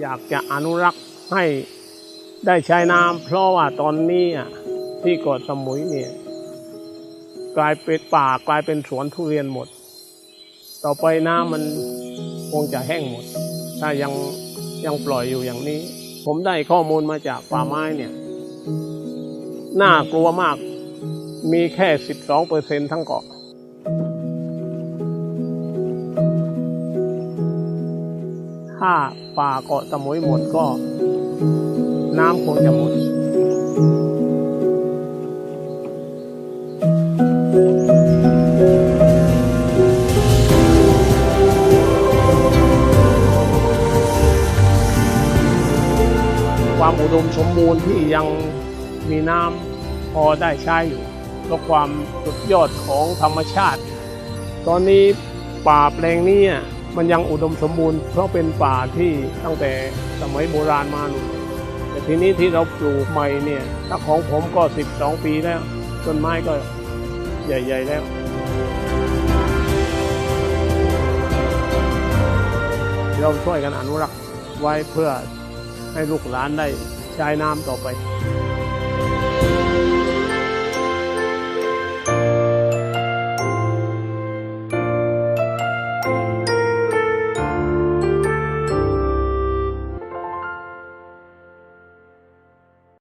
อยากจะอนุรักษ์ให้ได้ใช้น้ำเพราะว่าตอนนี้ที่เกาะสมุยเนี่ยกลายเป็นป่ากลายเป็นสวนทุเรียนหมด ต่อไปน้ำมันคงจะแห้งหมด ถ้ายังยังปล่อยอยู่อย่างนี้ ผมได้ข้อมูลมาจากป่าไม้เนี่ยน่ากลัวมากมีแค่ 12เปอร์เซ็นทั้งเกาะ ถ้าป่าเกาะสมุยหมดก็ น้ำคงจะหมดความอุดมสมบูรณ์ที่ยังมีน้ำพอได้ใช้อยู่เพราะความสุดยอดของธรรมชาติ ตอนนี้ป่าแปลงนี้ มันยังอุดมสมบูรณ์เพราะเป็นป่าที่ตั้งแต่สมัยโบราณมานู่นแต่ทีนี้ที่เราปลูกใหม่เนี่ยถ้าของผมก็ 12 ปีแล้ว ต้นไม้ก็ใหญ่ ๆ แล้วเราช่วยกันอนุรักษ์ไว้เพื่อให้ลูกหลานได้ใช้น้ำต่อไป